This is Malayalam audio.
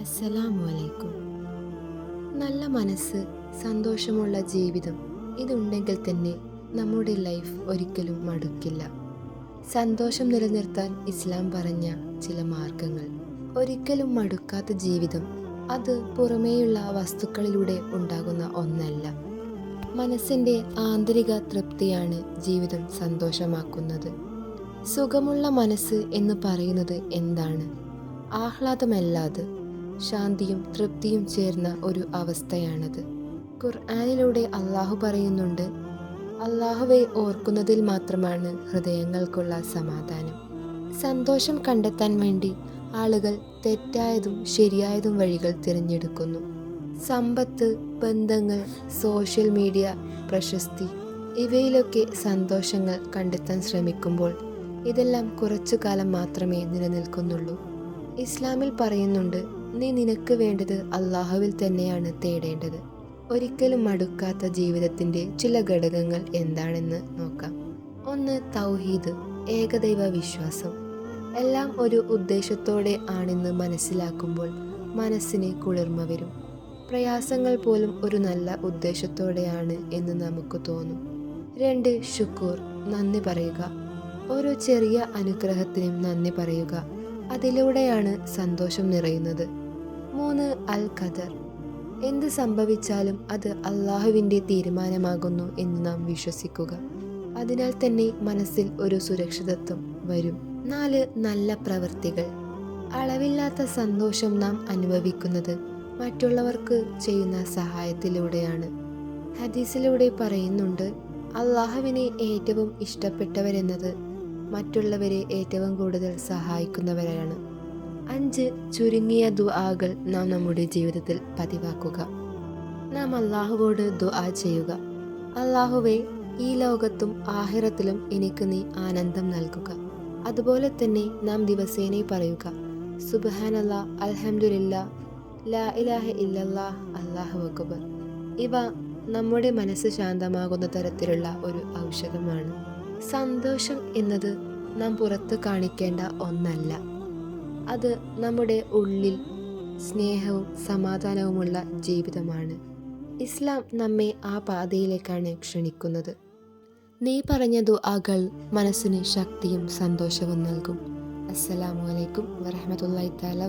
അസ്സലാമു അലൈക്കും നല്ല മനസ്സ് സന്തോഷമുള്ള ജീവിതം ഇതുണ്ടെങ്കിൽ തന്നെ നമ്മുടെ ലൈഫ് ഒരിക്കലും മടുക്കില്ല. സന്തോഷം നിലനിർത്താൻ ഇസ്ലാം പറഞ്ഞ ചില മാർഗങ്ങൾ. ഒരിക്കലും മടുക്കാത്ത ജീവിതം അത് പുറമേയുള്ള വസ്തുക്കളിലൂടെ ഉണ്ടാകുന്ന ഒന്നല്ല. മനസ്സിന്റെ ആന്തരിക തൃപ്തിയാണ് ജീവിതം സന്തോഷമാക്കുന്നത്. സുഖമുള്ള മനസ്സ് എന്ന് പറയുന്നത് എന്താണ്? ആഹ്ലാദമല്ലാതെ ശാന്തിയും തൃപ്തിയും ചേർന്ന ഒരു അവസ്ഥയാണത്. ഖുർആാനിലൂടെ അള്ളാഹു പറയുന്നുണ്ട് അള്ളാഹുവെ ഓർക്കുന്നതിൽ മാത്രമാണ് ഹൃദയങ്ങൾക്കുള്ള സമാധാനം. സന്തോഷം കണ്ടെത്താൻ വേണ്ടി ആളുകൾ തെറ്റായതും ശരിയായതും വഴികൾ തിരഞ്ഞെടുക്കുന്നു. സമ്പത്ത് ബന്ധങ്ങൾ സോഷ്യൽ മീഡിയ പ്രശസ്തി ഇവയിലൊക്കെ സന്തോഷങ്ങൾ കണ്ടെത്താൻ ശ്രമിക്കുമ്പോൾ ഇതെല്ലാം കുറച്ചു കാലം മാത്രമേ നിലനിൽക്കുന്നുള്ളൂ. ഇസ്ലാമിൽ പറയുന്നുണ്ട് നീ നിനക്ക് വേണ്ടത് അള്ളാഹുവിൽ തന്നെയാണ് തേടേണ്ടത്. ഒരിക്കലും മടുക്കാത്ത ജീവിതത്തിന്റെ ചില ഘടകങ്ങൾ എന്താണെന്ന് നോക്കാം. ഒന്ന് തൗഹീദ് ഏകദൈവ വിശ്വാസം. എല്ലാം ഒരു ഉദ്ദേശത്തോടെ ആണെന്ന് മനസ്സിലാക്കുമ്പോൾ മനസ്സിന് കുളിർമ വരും. പ്രയാസങ്ങൾ പോലും ഒരു നല്ല ഉദ്ദേശത്തോടെയാണ് എന്ന് നമുക്ക് തോന്നും. രണ്ട് ഷുക്കൂർ നന്ദി പറയുക. ഓരോ ചെറിയ അനുഗ്രഹത്തിനും നന്ദി പറയുക. അതിലൂടെയാണ് സന്തോഷം നിറയുന്നത്. മൂന്ന് അൽ ഖദർ എന്ത് സംഭവിച്ചാലും അത് അള്ളാഹുവിന്റെ തീരുമാനമാകുന്നു എന്ന് നാം വിശ്വസിക്കുക. അതിനാൽ തന്നെ മനസ്സിൽ ഒരു സുരക്ഷിതത്വം വരും. നാല് നല്ല പ്രവൃത്തികൾ. അളവില്ലാത്ത സന്തോഷം നാം അനുഭവിക്കുന്നത് മറ്റുള്ളവർക്ക് ചെയ്യുന്ന സഹായത്തിലൂടെയാണ്. ഹദീസിലൂടെ പറയുന്നുണ്ട് അള്ളാഹുവിനെ ഏറ്റവും ഇഷ്ടപ്പെട്ടവരെന്നത് മറ്റുള്ളവരെ ഏറ്റവും കൂടുതൽ സഹായിക്കുന്നവരാണ്. അഞ്ച് ചുരുങ്ങിയ ദുആകൾ നാം നമ്മുടെ ജീവിതത്തിൽ പതിവാക്കുക. നാം അള്ളാഹുവോട് ദുആ ചെയ്യുക. അള്ളാഹുവെ ഈ ലോകത്തും ആഹിറത്തിലും എനിക്ക് നീ ആനന്ദം നൽകുക. അതുപോലെ തന്നെ നാം ദിവസേന പറയുക. സുബഹാനല്ല അൽഹംദുലില്ല ലാ ഇലാഹ ഇല്ലല്ലാ അള്ളാഹു അക്ബർ. ഇവ നമ്മുടെ മനസ്സ് ശാന്തമാകുന്ന തരത്തിലുള്ള ഒരു ഔഷധമാണ്. സന്തോഷം എന്നത് നാം പുറത്ത് കാണിക്കേണ്ട ഒന്നല്ല. അത് നമ്മുടെ ഉള്ളിൽ സ്നേഹവും സമാധാനവുമുള്ള ജീവിതമാണ്. ഇസ്ലാം നമ്മെ ആ പാതയിലേക്കാണ് ക്ഷണിക്കുന്നത്. നീ പറഞ്ഞ ദുആകൾ മനസ്സിന് ശക്തിയും സന്തോഷവും നൽകും. അസ്സലാമു അലൈക്കും വറഹമത്തല്ലാ തആല